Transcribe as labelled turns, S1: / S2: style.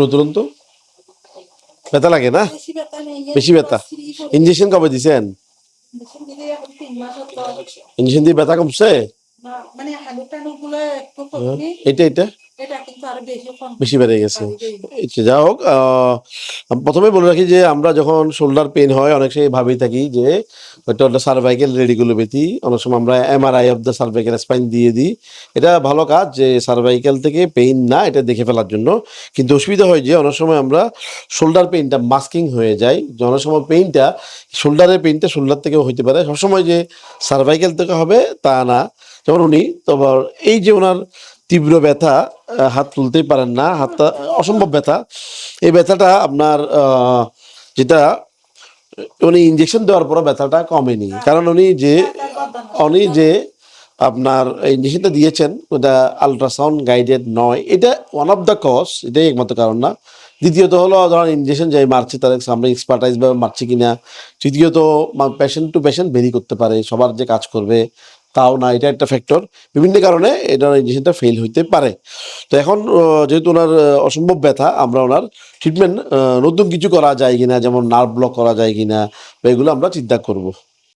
S1: পুরো তো? ব্যথা লাগে না?
S2: বেশি ব্যথা
S1: ইঞ্জেকশন কবে দিছেন?
S2: ইঞ্জেকশন
S1: দিয়ে ব্যথা কমছে?
S2: মানে
S1: এটা এটা
S2: এটা বেশি
S1: বেড়ে গেছে। যা হোক প্রথমে বলে রাখি যে আমরা যখন শোল্ডার পেন হয় অনেক সময় ভাবি থাকি যে ওটা ওটা সার্ভাইকেল রেডিকুলোপ্যাথি অনেক সময় আমরা MRI of the cervical spine দিয়ে দিই। এটা ভালো কাজ যে সার্ভাইকেল থেকে পেইন না এটা দেখে ফেলার জন্য। কিন্তু অসুবিধা হয় যে অনেক সময় আমরা শোল্ডার পেইনটা মাস্কিং হয়ে যায়। যে অনেক সময় পেইনটা শোল্ডারের পেইনটা শোল্ডার থেকেও হতে পারে। সবসময় যে সার্ভাইকেল থেকে হবে তা না। যেমন উনি তোমার এই যে ওনার তীব্র ব্যথা হাত তুলতেই পারেন না হাতটা অসম্ভব ব্যথা। এই ব্যথাটা আপনার যেটা, উনি ইঞ্জেকশন দেওয়ার পর ব্যথাটা কমেনি। কারণ উনি যে উনি যে আপনার ইঞ্জেকশনটা দিয়েছেন, ওটা আলট্রাসাউন্ড গাইডেড নয়। এটা ওয়ান অফ দ্য কজ এটাই একমাত্র কারণ না। দ্বিতীয়ত হলো, ধরেন ইঞ্জেকশন যাই মারছে, তার আমরা এক্সপার্টাইজ ভাবে মারছি কিনা। তৃতীয়ত পেশেন্ট টু পেশেন্ট ভেরি করতে পারে, সবার যে কাজ করবে তাও না, এটা একটা ফ্যাক্টর বিভিন্ন কারণে এটার ইঞ্জেকশনটা ফেল হইতে পারে। তো এখন যেহেতু ওনার অসম্ভব ব্যথা, আমরা ওনার ট্রিটমেন্ট নতুন কিছু করা যায় কিনা, যেমন নার্ভ ব্লক করা যায় কিনা, এগুলো আমরা চিন্তা করব।